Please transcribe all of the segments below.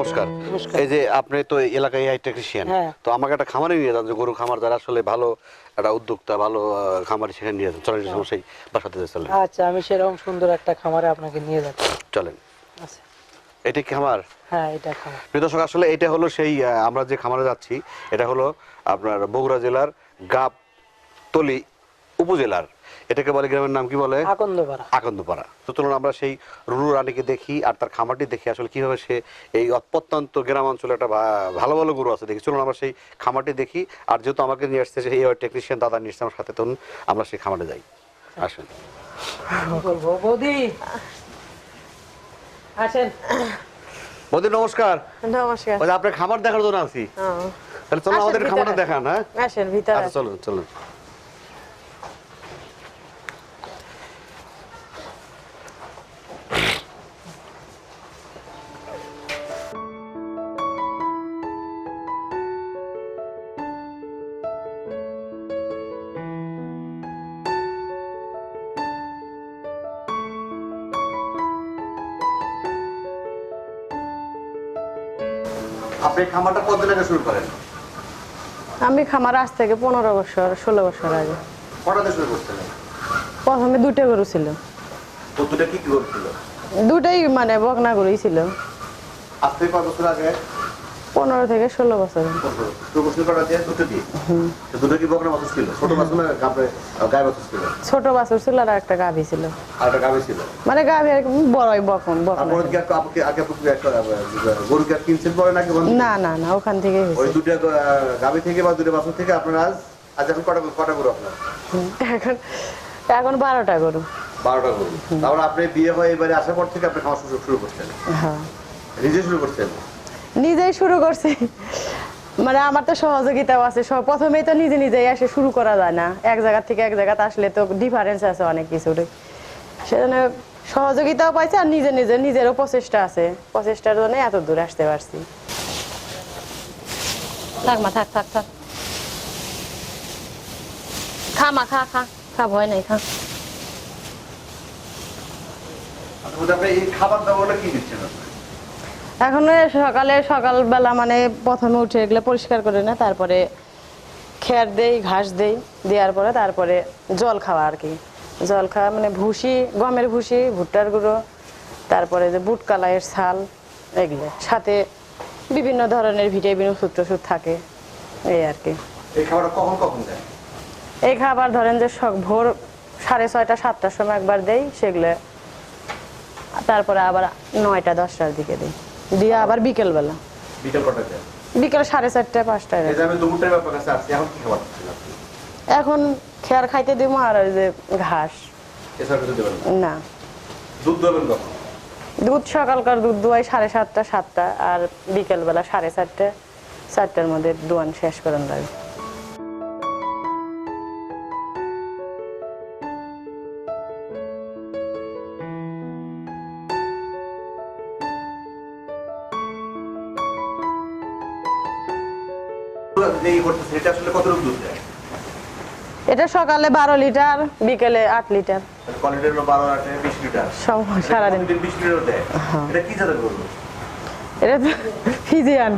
নমস্কার। এই যে আপনি তো এলাকায় টেকনিশিয়ান হ্যাঁ। তো আমাকে একটা খামারে নিয়ে যান যে গরু খামার যারা আসলে ভালো একটা উদ্যোক্তা ভালো খামারি সেখানে নিয়ে যান চলেন সেই বাসাতে চলেন। আচ্ছা আমি সেরকম সুন্দর একটা খামারে আপনাকে নিয়ে যাচ্ছি। চলেন। আচ্ছা। এটা কি খামার? হ্যাঁ এটা খামার। প্রিয় দর্শক আসলে এটা হলো সেই আমরা যে খামারে যাচ্ছি এটা হলো আপনার বগুড়া জেলার গাবতলি উপজেলার এটাকে বলে গ্রামের নাম কি বলে? আকন্দপাড়া। আকন্দপাড়া। তো চলুন আমরা সেই রুরু রানীকে দেখি আর তার খামারটি দেখি আসলে কীভাবে সে এই প্রত্যন্ত গ্রাম অঞ্চলে একটা ভালো ভালো গরু আছে দেখি। চলুন আমরা সেই খামারটি দেখি আর যেহেতু আমাকে নিয়ে আসছে সেই টেকনিশিয়ান দাদা নিয়ে আসছে আমার সাথে তখন আমরা সেই খামারে যাই। আসুন। বৌদি আসেন। বৌদি নমস্কার। নমস্কার। আপনার খামার দেখার জন্য আছি তাহলে চলুন আমাদের খামারটা দেখান হ্যাঁ? আসেন ভিতরে আচ্ছা চলুন চলুন। আপনি খামারটা কতদিন আগে শুরু করেন? আমি খামার আজ থেকে পনেরো বছর ষোলো বছর আগে। কটাতে শুরু করছিলেন? প্রথমে দুটো গরু ছিল। তো দুটো কি কি ছিল? দুটাই মানে বকনা গরুই ছিল। আজ থেকে কত বছর আগে? পনেরো থেকে ষোলো বছর। ছোট বাছুর গায়ে ছিল? আর একটা গাভী ছিল। মানে গাভী আর বড়ই বকন? না না না ওখান দুটো গাবে থেকে বা দুটো বাছুর থেকে আপনার আজ আজ এখন কটা কটা গরু আপনার? এখন এখন বারোটা গরু। বারোটা গরু। তারপরে আপনি বিয়ে হয়ে এবারে আসার পর থেকে আপনি খাওয়া শুরু শুরু করছেন? হ্যাঁ। নিজে শুরু করছেন? নিজেই শুরু করছি। মানে আমার তো সহযোগিতাও আছে সব প্রথমেই তো নিজে নিজেই আসে শুরু করা যায় না। এক জায়গা থেকে এক জায়গাতে আসলে তো ডিফারেন্স আছে অনেক কিছুর সেজন্য সহযোগিতাও পাইছে আর নিজে নিজে নিজেরও প্রচেষ্টা আছে। প্রচেষ্টার জন্য এত দূর আসতে পারছি। থাক মা থাক থাক থাক। খা মা খা খা খা ভয় নাই খা। আচ্ছা, খাবার দাবারটা কি দিচ্ছেন আপনি? এখন সকালে সকালবেলা মানে প্রথমে উঠে এগুলো পরিষ্কার করে না তারপরে খেয়ার দেই ঘাস দেই দেওয়ার পরে তারপরে জল খাওয়া আর কি। জল খাওয়া মানে ভুসি গমের ভুসি ভুট্টার গুঁড়ো তারপরে যে বুট কালাইয়ের ছাল এগুলো। সাথে বিভিন্ন ধরনের ভিটামিন ওষুধ টষুধ থাকে এই আর কি। এই খাবারটা কখন কখন দেয়? এই খাবার ধরেন যে ভোর সাড়ে ছয়টা সাতটার সময় একবার দেই সেগুলো তারপরে আবার নয়টা দশটার দিকে দিই। দিয়ে আবার বিকেল কটা দেয়? বিকেল সাড়ে চারটে পাঁচটায় এখন কি খাবার দিচ্ছেন এখন খেয়ার খাইতে দিব আর ওই যে ঘাস। না? দুধ দেবেন কখন? দুধ সকালকার দুধ দোয়াই সাড়ে সাতটা সাতটা আর বিকেলবেলা সাড়ে চারটে চারটার মধ্যে দোয়ান শেষ করেন লাগে এটা সকালে বারো লিটার বিকেলে আট লিটার। সারাদিন। এটা ফিজিয়ান।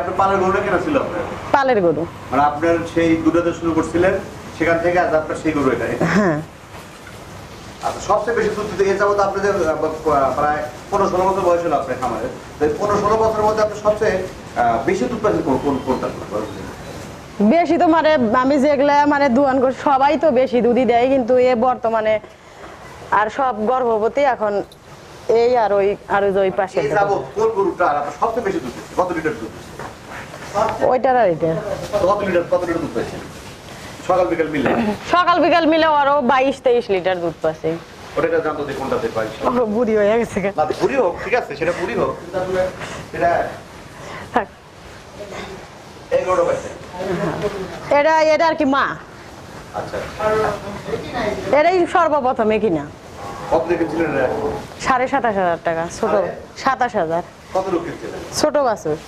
আপনার পালের আপনার? গরু। মানে আপনার সেই দুটাতে শুরু করছিলেন সেখান থেকে আজ আপনার সেই গরু এটা। হ্যাঁ। আচ্ছা সবচেয়ে বেশি দুধ দিতে গেছে আপনাদের প্রায় পনেরো ষোলো বছর বয়স হলো আপনার খামারে। তো পনেরো ষোলো বছরের মধ্যে আপনি সবচেয়ে বেশি দুধ পাচ্ছেন কোন কোন কোনটা? বেশি তো মানে আমি যেগুলা মানে দুয়ান করি সবাই তো বেশি দুধই দেয় কিন্তু এ বর্তমানে আর সব গর্ভবতী এখন এই আর ওই আর ওই পাশে কোন গরুটা সবচেয়ে বেশি দুধ কত লিটার দুধ ওইটার আর এটা। কত লিটার কত লিটার দুধ পাইছেন সকাল বিকাল মিলে? সকাল বিকাল মিলে আরও বাইশ তেইশ লিটার দুধ পাচ্ছে ওটা জানতো কোনটাতে পাই বুড়ি হয়ে গেছে না বুড়ি হোক ঠিক আছে সেটা বুড়ি হোক। এই গরুটা পাইছেন এটা এটা আর কি মা। আচ্ছা। এটাই সর্বপ্রথমে কিনা? সাড়ে সাতাশ হাজার টাকা ছোট সাতাশ হাজার। ছোট বাছুর।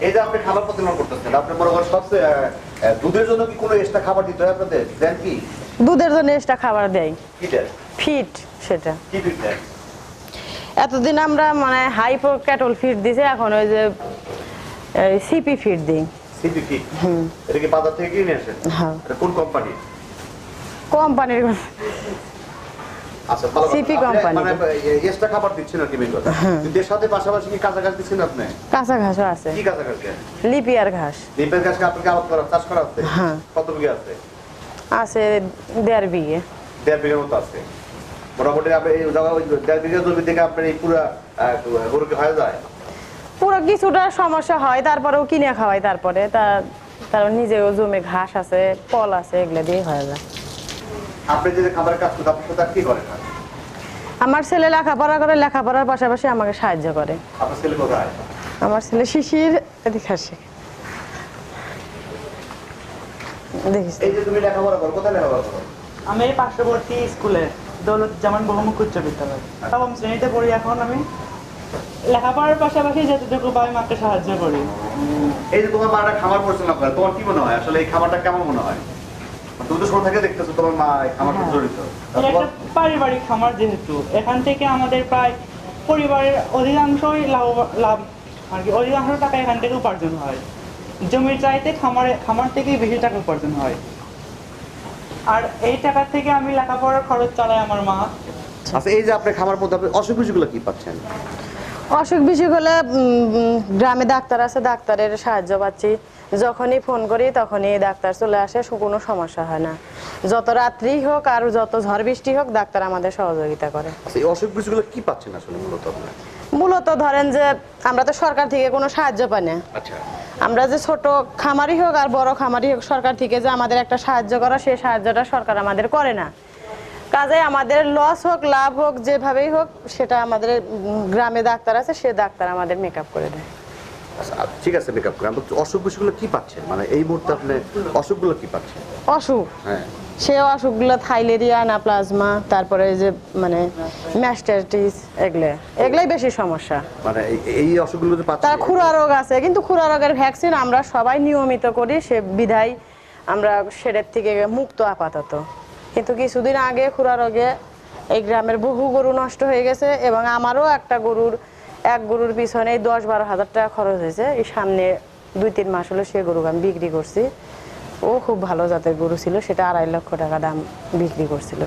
এই যে আপনি খাবার প্রতিমান করতেছেন আপনি মনে করেন সবচেয়ে আহ, আহ, দুধের জন্য কি কোনো এক্সট্রা খাবার দিতে হয় আপনাদের? দেন কি? দুধের জন্য এক্সট্রা খাবার দেয়। ফিট সেটা। এতদিন আমরা মানে হাইপো ক্যাটল ফিট দিছে এখন ওই যে সিপি ফিট দিই। সিপি ফিট এটা কি বাজার থেকে কিনে আসেন? হ্যাঁ। কোন কোম্পানি কোম্পানির আচ্ছা। CP আপনি কোম্পানি। মানে এক্সট্রা খাবার দিচ্ছেন আর কি মেন কথা। কিন্তু এর সাথে পাশাপাশি কি কাঁচা ঘাস দিচ্ছেন আপনি? কাঁচা ঘাসও আছে। কি কাঁচা ঘাস দেন? লিপিয়ার ঘাস। ডিপের আপনাকে আবাদ করা চাষ করা আছে? হ্যাঁ। কত বিঘা আছে? আছে দেড় বিঘে। দেড় বিঘার মতো আছে। মোটামুটি আপনি এই জায়গা ওই দেড় বিঘা জমি থেকে আপনার এই পুরো গরুকে হয়ে যায়? পুরো কিছুটা সমস্যা হয় তারপরেও কিনে খাওয়াই তারপরে। তা তারপর নিজেও জমে ঘাস আছে ফল আছে এগুলো দিয়ে হয়ে যায়। আপনি যে কাজ করতে আপনার সাথে কি করেন আমার ছেলে লেখাপড়া করে লেখাপড়ার পাশাপাশি আমাকে সাহায্য করে। আপনার ছেলে কোথায়? আমার ছেলে শিশির এদিকে আসে। দেখিস। এই যে তুমি লেখাপড়া করো কোথায় লেখাপড়া করো? আমি পার্শ্ববর্তী স্কুলে। দৌলতজামান বহুমুখ উচ্চ বিদ্যালয়। নবম শ্রেণীতে পড়ি এখন আমি লেখাপড়ার পাশাপাশি যতটুকু পাই মাকে সাহায্য করি। এই যে তোমার মা একটা খামার পরিচালনা করে তোমার কি মনে হয়? আসলে এই খামারটা কেমন মনে হয়? তুমি তো ছোট থেকে দেখতেছো তোমার মা হ্যাঁ। জড়িত। পারিবারিক খামার যেহেতু এখান থেকে আমাদের প্রায় পরিবারের অধিকাংশই লাভ লাভ আর কি অধিকাংশ টাকা এখান থেকে উপার্জন হয়। জমির চাইতে খামারে খামার থেকেই বেশি টাকা উপার্জন হয়। আর এই টাকা থেকে আমি লেখাপড়ার খরচ চালাই আমার মা। আচ্ছা এই যে আপনি খামার মধ্যে আপনি অসুখ বিসুখগুলো কি পাচ্ছেন? অসুখ বিসুখ হলে গ্রামে ডাক্তার আছে ডাক্তারের সাহায্য পাচ্ছি। যখনই ফোন করি তখনই ডাক্তার চলে আসে কোনো সমস্যা হয় না। যত রাত্রি হোক আর যত ঝড় বৃষ্টি হোক ডাক্তার আমাদের সহযোগিতা করে। আচ্ছা এই অসুখ বিসুখগুলো কি পাচ্ছেন আসলে মূলত মূলত ধরেন যে আমরা তো সরকার থেকে কোনো সাহায্য পাই না। আচ্ছা। আমরা যে ছোট খামারি হোক আর বড় খামারি হোক সরকার থেকে যে আমাদের একটা সাহায্য করা সেই সাহায্যটা সরকার আমাদের করে না। কাজে আমাদের লস হোক লাভ হোক যেভাবেই হোক সেটা আমাদের গ্রামে ডাক্তার আছে সে ডাক্তার আমাদের মেকআপ করে দেয়। আচ্ছা ঠিক আছে মেকআপ করে। অসুখ বিসুখগুলো কি পাচ্ছেন? মানে এই মুহূর্তে আপনি অসুখগুলো কি পাচ্ছেন? অসুখ? হ্যাঁ। সে অসুখগুলো থাইলেরিয়া না প্লাজমা তারপরে যে মানে ম্যাস্টারটিস এগুলো। এগুলাই বেশি সমস্যা। মানে এই- অসুখগুলো তার খুরা রোগ আছে কিন্তু খুরা রোগের ভ্যাকসিন আমরা সবাই নিয়মিত করি সে বিধায় আমরা সেটার থেকে মুক্ত আপাতত। কিন্তু কিছুদিন আগে খুরা রোগে এই গ্রামের বহু গরু নষ্ট হয়ে গেছে এবং আমারও একটা গরুর এক গরুর পিছনে দশ বারো হাজার টাকা খরচ হয়েছে। এই সামনে দুই তিন মাস হলো সে গরু আমি বিক্রি করছি। ও খুব ভালো জাতের গরু ছিল সেটা আড়াই লক্ষ টাকা দাম বিক্রি করছিল।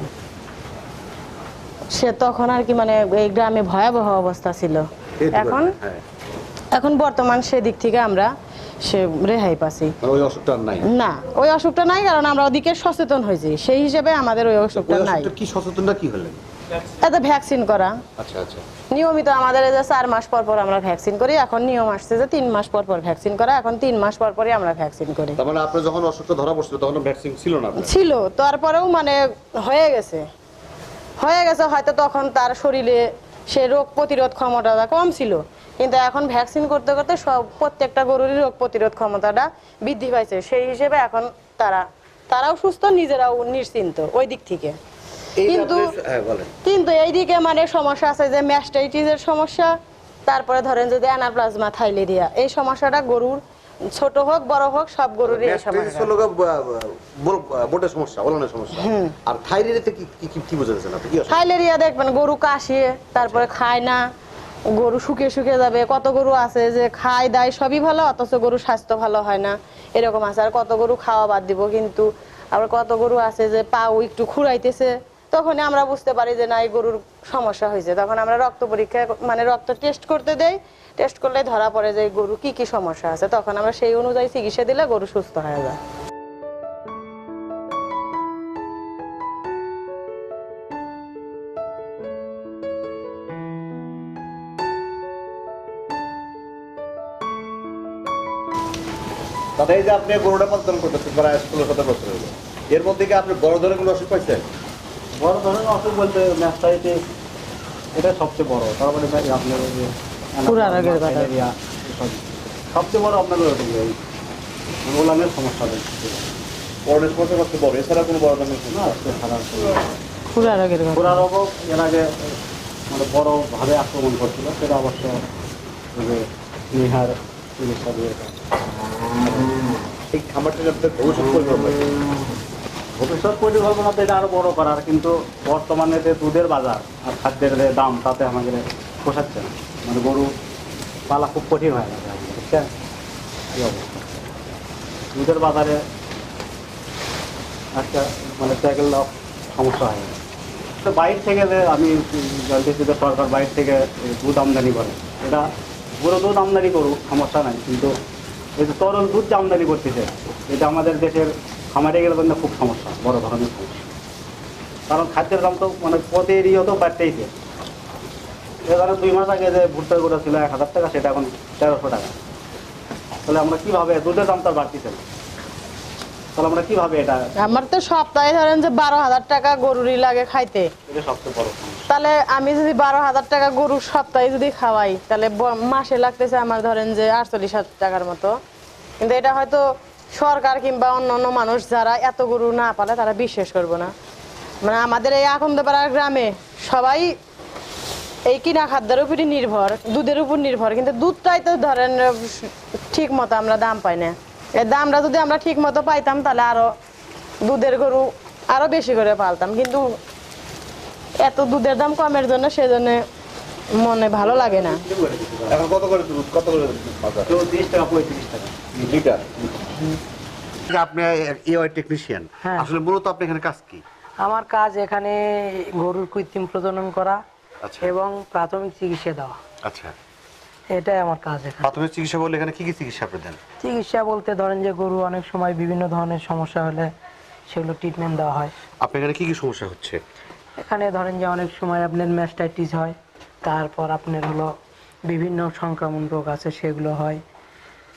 সে তখন আর কি মানে এই গ্রামে ভয়াবহ অবস্থা ছিল। এখন? হ্যাঁ। এখন বর্তমান সেদিক থেকে আমরা সে রেহাই পাচ্ছি। ওই অসুখটা নাই? না ওই অসুখটা নাই কারণ আমরা ওদিকে সচেতন হয়েছি। সেই হিসেবে আমাদের ওই অসুখটা নাই। কি সচেতনটা কি হলেন? এতে ভ্যাকসিন করা। আচ্ছা আচ্ছা। নিয়মিত আমাদের যে চার মাস পর পর আমরা ভ্যাকসিন করি এখন নিয়ম আসছে যে তিন মাস পর পর ভ্যাকসিন করা এখন তিন মাস পর পরই আমরা ভ্যাকসিন করি। তার মানে আপনার যখন অসুখটা ধরা পড়ছিল তখন ভ্যাকসিন ছিল না আপনার? ছিল তারপরেও মানে হয়ে গেছে। হয়ে গেছে হয়তো তখন তার শরীরে সে রোগ প্রতিরোধ ক্ষমতাটা কম ছিল। কিন্তু এখন ভ্যাকসিন করতে করতে সব প্রত্যেকটা গরুরই রোগ প্রতিরোধ ক্ষমতাটা বৃদ্ধি পাইছে। সেই হিসেবে এখন তারা তারাও সুস্থ নিজেরাও নিশ্চিন্ত ওই দিক থেকে। কিন্তু হ্যাঁ কিন্তু এইদিকে মানে সমস্যা আছে যে ম্যাস্টাইটিসের সমস্যা তারপরে ধরেন যদি অ্যানাপ্লাজমা থাইলেরিয়া এই সমস্যাটা গরুর ছোট হোক বড় হোক সব গরুরই এই সমস্যা হলো বোটের সমস্যা ওলানের সমস্যা। আর থাইরয়েডে কি কি কি- কি বোঝাচ্ছেন আপনি? কি থাইলেরিয়া দেখবেন গরু কাশিয়ে তারপরে খায় না গরু শুকিয়ে শুকিয়ে যাবে। কত গরু আছে যে খায় দায় সবই ভালো অথচ গরু স্বাস্থ্য ভালো হয় না। এরকম আছে। আর কত গরু খাওয়া বাদ দিব কিন্তু আবার কত গরু আছে যে পাও একটু খুঁড়াইতেছে তখনই আমরা বুঝতে পারি যে না, এই গরুর সমস্যা হয়েছে। তখন আমরা রক্ত পরীক্ষা মানে রক্ত টেস্ট করতে দেই। টেস্ট করলে ধরা পড়ে যে গরু কি কি সমস্যা আছে। তখন আমরা সেই অনুযায়ী চিকিৎসা দিলে গরু সুস্থ হয়ে যায়। দাদা, এই যে আপনি গরুটা পালন করতেছেন প্রায় ষোলো সতেরো বছর হলো। এর মধ্যে কি আপনি বড় ধরনের কোনো অসুখ পাইছেন? বড় ধরনের অসুখ বলতে ম্যাস্টাইতে এটা সবচেয়ে বড়। তারপরে ভাই আপনার যে পুরা রোগের কথা। সবচেয়ে বড় আপনার যে ওই সমস্যা রয়েছে করোনার সমস্যা সবচেয়ে বড়। এছাড়া কোনো বড় ধরনের না খারাপ পুরা রোগের। পুরা রোগও এর আগে মানে বড়ভাবে আক্রমণ করছিল সেটা অবশ্য নিহার চিকিৎসা দিয়ে। এই খামারটা ভবিষ্যৎ পরিকল্পনা? ভবিষ্যৎ পরিকল্পনা তো এটা আরও বড় করার, কিন্তু বর্তমানে যে দুধের বাজার আর খাদ্যের যে দাম, তাতে আমাদের পোষাচ্ছে না। মানে গরু পালা খুব কঠিন হয়ে গেছে দুধের বাজারে একটা মানে ট্যাকেল সমস্যা হয় তো বাইরে থেকে যে আমি জানতেছি যে সরকার বাইরে থেকে দুধ আমদানি করে। এটা পুরো দুধ আমদানি করুক, সমস্যা নাই, কিন্তু এই যে তরল দুধ যে আমদানি করতেছে, এটা আমাদের দেশের খামারে গেলে জন্য খুব সমস্যা বড় ধরনের সমস্যা। কারণ খাদ্যের দাম তো মানে প্রতিদিনই তো বাড়তেইছে এবারে দুই মাস আগে যে ভুট্টার গোটা ছিল এক হাজার টাকা সেটা এখন তেরোশো টাকা। তাহলে আমরা কীভাবে দুধের দাম তো বাড়তেছে না। তাহলে আমরা কীভাবে এটা আমার তো সপ্তাহে ধরেন যে বারো হাজার টাকা গরুরই লাগে খাইতে। এটা সবচেয়ে বড় তাহলে আমি যদি বারো হাজার টাকা গরুর সপ্তাহে যদি খাওয়াই তাহলে মাসে লাগতেছে আমার ধরেন যে আটচল্লিশ হাজার টাকার মতো। কিন্তু এটা হয়তো সরকার কিংবা অন্য অন্য মানুষ যারা এত গরু না পালে তারা বিশ্বাস করব না। মানে আমাদের এই আকন্দপাড়ার গ্রামে সবাই এই কিনা খাদ্যের উপরই নির্ভর দুধের উপর নির্ভর কিন্তু দুধটাই তো ধরেন ঠিক মতো আমরা দাম পাই না। এই দামটা যদি আমরা ঠিক মতো পাইতাম তাহলে আরও দুধের গরু আরও বেশি করে পালতাম। কিন্তু এত দুধের দাম কমের জন্য সেজন্য মনে ভালো লাগে না। এখন কত করে দুধ? কত করে দুধ বাজার কেউ তিরিশ টাকা পঁয়ত্রিশ টাকা। লিটার? আপনি এআই টেকনিশিয়ান হ্যাঁ। আসলে মূলত আপনি এখানে কাজ কি? আমার কাজ এখানে গরুর কৃত্রিম প্রজনন করা আচ্ছা। এবং প্রাথমিক চিকিৎসা দেওয়া। আচ্ছা। এটাই আমার কাজ এখানে। প্রাথমিক চিকিৎসা বললে এখানে কি কি চিকিৎসা আপনি দেন? চিকিৎসা বলতে ধরেন যে গরু অনেক সময় বিভিন্ন ধরনের সমস্যা হলে সেগুলো ট্রিটমেন্ট দেওয়া হয়। আপনি এখানে কি কি সমস্যা হচ্ছে? এখানে ধরেন যে অনেক সময় আপনার ম্যাস্টাইটিস হয় তারপর আপনার হলো বিভিন্ন সংক্রমণ রোগ আছে সেগুলো হয়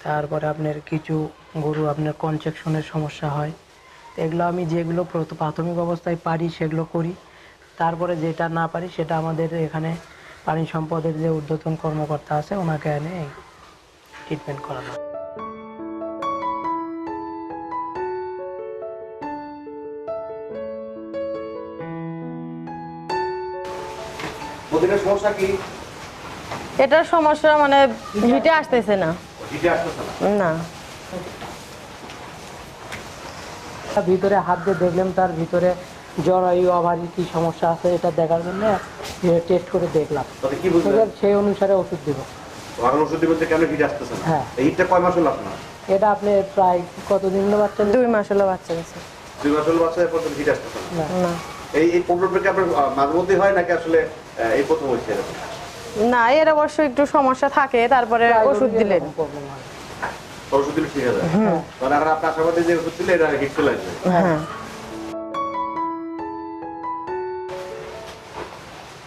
তারপরে আপনার কিছু গরু আপনার কনজেকশনের সমস্যা হয়। তো এগুলো আমি যেগুলো প্রাথমিক অবস্থায় পারি সেগুলো করি। তারপরে যেটা না পারি সেটা আমাদের এখানে পানি সম্পদের যে ঊর্ধ্বতন কর্মকর্তা আছে ওনাকে এনে ট্রিটমেন্ট করানো। সমস্যা কি? এটার সমস্যা মানে হিটে আসতেছে না। হিটে আসতেছে না? না। ভিতরে হাত দিয়ে দেখলাম তার ভিতরে জরায়ু অভারি কি সমস্যা আছে এটা দেখার জন্য টেস্ট করে দেখলাম। সেই অনুসারে ওষুধ দিব। ওষুধ দিবেন কেন হিট আসতেছে না হ্যাঁ। হিটটা কয় মাস হলো আপনার? এটা আপনি প্রায় কতদিন হলো বাচ্চা দুই মাস হলো বাচ্চা গেছে দুই মাস হলো বাচ্চা এরপর হিট আসতেছে না। না। এই এই প্রবলেমটা কি আপনার মাঝে মধ্যেই হয় নাকি আসলে এই প্রথম হয়েছে না এর অবশ্য একটু সমস্যা থাকে তারপরে ওষুধ দিলেন। প্রবলেম হয়। ওষুধ দিলে ঠিক আছে মানে এখন আপনি আশাবাদী যে ওষুধ দিলে এটা হিট চলে আসবে। হ্যাঁ।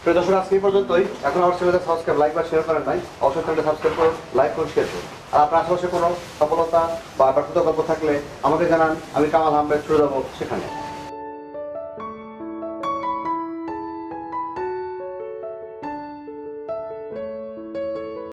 প্রিয় দর্শক আজকে পর্যন্তই। এখন আমার চ্যানেলে সাবস্ক্রাইব লাইক বা শেয়ার করেন নাই। অবশ্যই চ্যানেলটা সাবস্ক্রাইব করুন লাইক করুন শেয়ার করুন। আর আপনার আশেপাশে কোনো সফলতা বা ব্যর্থতা গল্প থাকলে আমাকে জানান। আমি কামাল আহমেদ ছুড়ে যাব সেখানে।